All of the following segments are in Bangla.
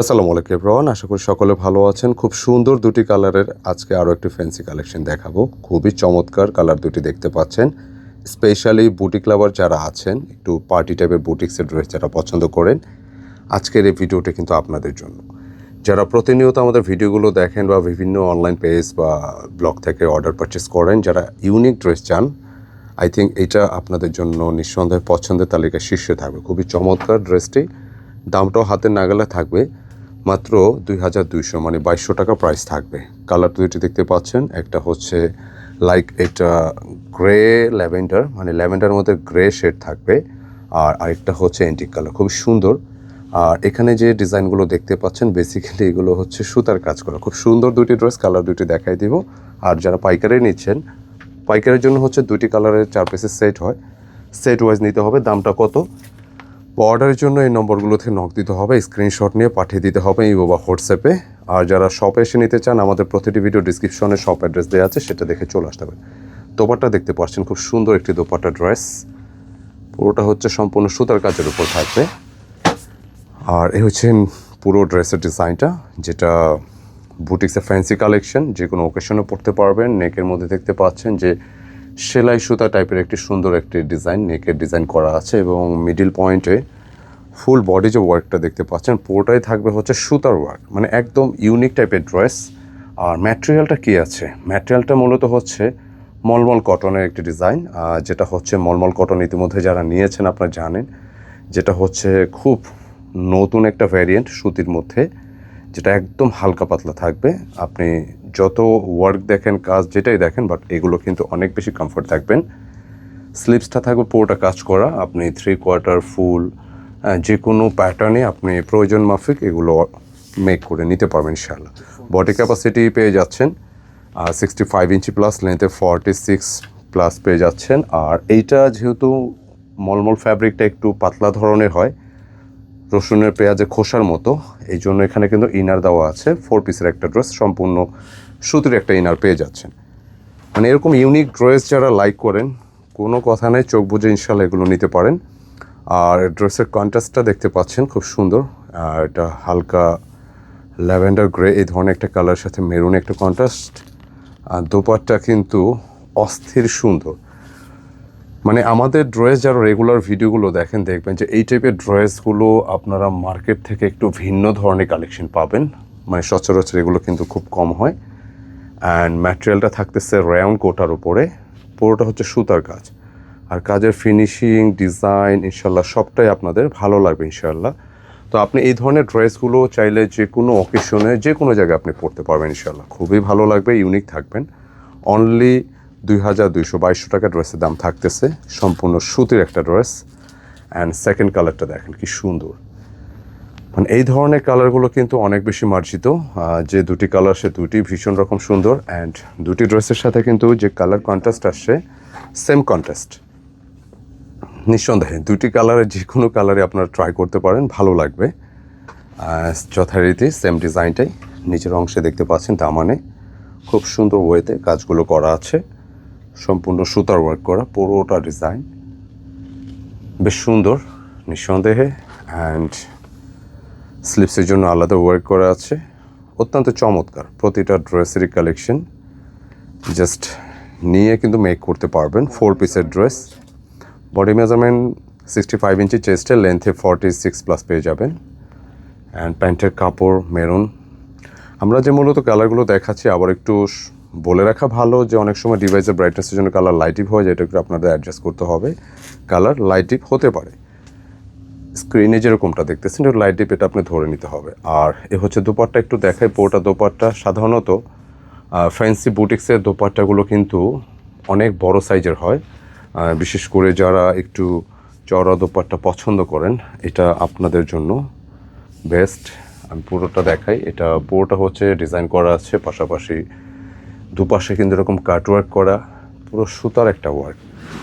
আসসালামু আলাইকুম এভরিওয়ান, আশা করি সকলে ভালো আছেন। খুব সুন্দর দুটি কালারের আজকে আরও একটি ফ্যান্সি কালেকশন দেখাবো। খুবই চমৎকার কালার দুটি দেখতে পাচ্ছেন। স্পেশালি বুটিক লাভার যারা আছেন, একটু পার্টি টাইপের বুটিক্সের ড্রেস যারা পছন্দ করেন, আজকের এই ভিডিওটা কিন্তু আপনাদের জন্য। যারা প্রতিনিয়ত আমাদের ভিডিওগুলো দেখেন বা বিভিন্ন অনলাইন পেজ বা ব্লগ থেকে অর্ডার পারচেস করেন, যারা ইউনিক ড্রেস চান আই থিঙ্ক এটা আপনাদের জন্য নিঃসন্দেহে পছন্দের তালিকায় শীর্ষে থাকবে। খুবই চমৎকার ড্রেসটি দামটাও হাতের নাগালে থাকবে। মাত্র দুই হাজার দুইশো মানে বাইশশো টাকা প্রাইস থাকবে। কালার দুইটি দেখতে পাচ্ছেন, একটা হচ্ছে লাইক এটা গ্রে ল্যাভেন্ডার মানে ল্যাভেন্ডার মধ্যে গ্রে শেড থাকবে। আর আরেকটা হচ্ছে অ্যান্টিক কালার খুব সুন্দর। আর এখানে যে ডিজাইনগুলো দেখতে পাচ্ছেন বেসিক্যালি এগুলো হচ্ছে সুতার কাজ করা। খুব সুন্দর দুটি ড্রেস কালার দুটি দেখাই দিব। আর যারা পাইকারি নিচ্ছেন, পাইকারের জন্য হচ্ছে দুটি কালারের চার পিসের সেট হয়। সেট ওয়াইজ নিতে হবে, দামটা কত? অর্ডারের জন্য এই নম্বরগুলোতে নক দিতে হবে স্ক্রিনশট নিয়ে পাঠিয়ে দিতে হবে ইমো বা হোয়াটসঅ্যাপে আর যারা শপে এসে নিতে চান, আমাদের প্রতিটি ভিডিও ডিসক্রিপশনে শপ অ্যাড্রেস দেওয়া আছে, সেটা দেখে চলে আসতে হবে দোপাট্টা দেখতে পাচ্ছেন, খুব সুন্দর একটি দোপাট্টা ড্রেস পুরোটা হচ্ছে সম্পূর্ণ সুতার কাজের উপর থাকবে। আর এই হচ্ছে পুরো ড্রেসের ডিজাইনটা যেটা বুটিক্সের ফ্যান্সি কালেকশন যে কোনো ওকেশনে পড়তে পারবেন। নেকের মধ্যে দেখতে পাচ্ছেন যে সেলাই সুতা টাইপের একটি সুন্দর একটি ডিজাইন নেকের ডিজাইন করা আছে এবং মিডিল পয়েন্টে ফুল বডি যে ওয়ার্কটা দেখতে পাচ্ছেন, পুরোটাই থাকবে হচ্ছে সুতার ওয়ার্ক মানে একদম ইউনিক টাইপের ড্রেস আর ম্যাটেরিয়ালটা কী আছে? ম্যাটেরিয়ালটা মূলত হচ্ছে মলমল কটনের একটি ডিজাইন যেটা হচ্ছে মলমল কটন ইতিমধ্যে যারা নিয়েছেন আপনারা জানেন, যেটা হচ্ছে খুব নতুন একটা ভ্যারিয়েন্ট সুতির মধ্যে। যেটা একদম হালকা পাতলা থাকবে। আপনি যত ওয়ার্ক দেখেন, কাজ যেটাই দেখেন বাট এগুলো কিন্তু অনেক বেশি কমফোর্ট থাকবেন। স্লিপসটা থাকবে পুরোটা কাজ করা। আপনি থ্রি কোয়ার্টার ফুল যে কোনো প্যাটার্নে আপনি প্রয়োজন মাফিক এগুলো মেক করে নিতে পারবেন ইনশাল্লাহ বডি ক্যাপাসিটি পেয়ে যাচ্ছেন, আর সিক্সটি ফাইভ ইঞ্চি প্লাস লেন্থে ফর্টি সিক্স প্লাস পেয়ে যাচ্ছেন। আর এইটা যেহেতু মলমল ফ্যাব্রিকটা একটু পাতলা ধরনের হয় রসুনের পেঁয়াজের খোসার মতো। এই জন্য এখানে কিন্তু ইনার দেওয়া আছে। ফোর পিসের একটা ড্রেস সম্পূর্ণ সুতির একটা ইনার পেয়ে যাচ্ছেন। মানে এরকম ইউনিক ড্রেস যারা লাইক করেন, কোনো কথা নেই, চোখ বুঝে ইনশাল্লাহ এগুলো নিতে পারেন। আর ড্রেসের কন্ট্রাস্টটা দেখতে পাচ্ছেন, খুব সুন্দর। আর এটা হালকা ল্যাভেন্ডার গ্রে, এই ধরনের একটা কালারের সাথে মেরুন একটা কন্ট্রাস্ট আর দোপারটা কিন্তু অস্থির সুন্দর। মানে আমাদের ড্রেস যারা রেগুলার ভিডিওগুলো দেখেন, দেখবেন যে এই টাইপের ড্রেসগুলো আপনারা মার্কেট থেকে একটু ভিন্ন ধরনের কালেকশন পাবেন। মানে সচরাচর এগুলো কিন্তু খুব কম হয়। অ্যান্ড ম্যাটেরিয়ালটা থাকতেছে রাউন্ড কোটার উপরে। পুরোটা হচ্ছে সুতার কাজ। আর কাজের ফিনিশিং ডিজাইন ইনশাল্লাহ সবটাই আপনাদের ভালো লাগবে ইনশাল্লাহ তো আপনি এই ধরনের ড্রেসগুলো চাইলে যে কোনো অকেশনে যে কোনো জায়গায় আপনি পড়তে পারবেন ইনশাল্লাহ খুবই ভালো লাগবে ইউনিক থাকবেন। অনলি দুই হাজার বাইশশো টাকা ড্রেসের দাম থাকতেছে। সম্পূর্ণ সুতির একটা ড্রেস। অ্যান্ড সেকেন্ড কালারটা দেখেন, কি সুন্দর। মানে এই ধরনের কালারগুলো কিন্তু অনেক বেশি মার্জিত। যে দুটি কালার সে দুটি ভীষণ রকম সুন্দর। অ্যান্ড দুটি ড্রেসের সাথে কিন্তু যে কালার কন্ট্রাস্ট আসছে সেম কন্ট্রাস্ট নিঃসন্দেহে, দুটি কালারের যে কোনো কালারে আপনারা ট্রাই করতে পারেন, ভালো লাগবে। যথারীতি সেম ডিজাইনটাই নিচের অংশে দেখতে পাচ্ছেন দামানে খুব সুন্দর ওয়েতে কাজগুলো করা আছে। সম্পূর্ণ সুতার ওয়ার্ক করা, পুরোটা ডিজাইন বেশ সুন্দর, নিঃসন্দেহে। অ্যান্ড স্লিপসের জন্য আলাদা ওয়ার্ক করা আছে। অত্যন্ত চমৎকার, প্রতিটা ড্রেসেরই কালেকশন জাস্ট নিয়ে কিন্তু মেক করতে পারবেন ফোর পিসের dress body measurement sixty five inch চেস্টের লেন্থে ফর্টি সিক্স প্লাস পেয়ে যাবেন। অ্যান্ড প্যান্টের কাপড়, মেরুন। আমরা যে মূলত কালারগুলো দেখাচ্ছি, আবার একটু বলে রাখা ভালো যে অনেক সময় ডিভাইসের ব্রাইটনেসের জন্য কালার লাইটিভ হয়, যেটা একটু আপনাদের অ্যাডজাস্ট করতে হবে। কালার লাইটিভ হতে পারে। স্ক্রিনে যেরকমটা দেখতেছেন এটা লাইট ডিপ এটা আপনি ধরে নিতে হবে। আর এ হচ্ছে দোপাট্টা, একটু দেখাই পোটা দোপাট্টা। সাধারণত ফ্যান্সি বুটিক্সের দোপাট্টাগুলো কিন্তু অনেক বড় সাইজের হয়। বিশেষ করে যারা একটু চড়া দোপাট্টা পছন্দ করেন, এটা আপনাদের জন্য বেস্ট আমি পুরোটা দেখাই। এটা পুরোটা হচ্ছে ডিজাইন করা আছে, পাশাপাশি দুপাশে কিন্তু এরকম কাটওয়ার্ক করা, পুরো সুতার একটা ওয়ার্ক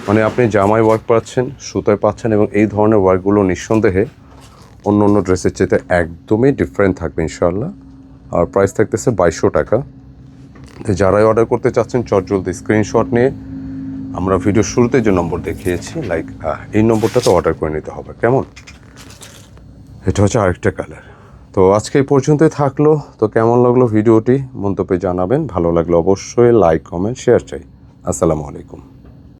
মানে আপনি জামায় ওয়ার্ক পাচ্ছেন, সুতায় পাচ্ছেন এবং এই ধরনের ওয়ার্কগুলো নিঃসন্দেহে অন্য অন্য ড্রেসের চেয়ে একদমই ডিফারেন্ট থাকবে ইনশাল্লাহ আর প্রাইস থাকতেছে বাইশশো টাকা। যারাই অর্ডার করতে চাচ্ছেন চট জলদি স্ক্রিনশট নিয়ে আমরা ভিডিও শুরুতে যে নম্বর দেখিয়েছি লাইক এই নম্বরটা তো অর্ডার করে নিতে হবে। কেমন? এটা হচ্ছে আরেকটা কালার তো আজকে এই পর্যন্তই থাকল। তো কেমন লাগল ভিডিওটি মন্তব্যে জানাবেন। ভালো লাগলে অবশ্যই লাইক কমেন্ট শেয়ার চাই। আসসালামু আলাইকুম।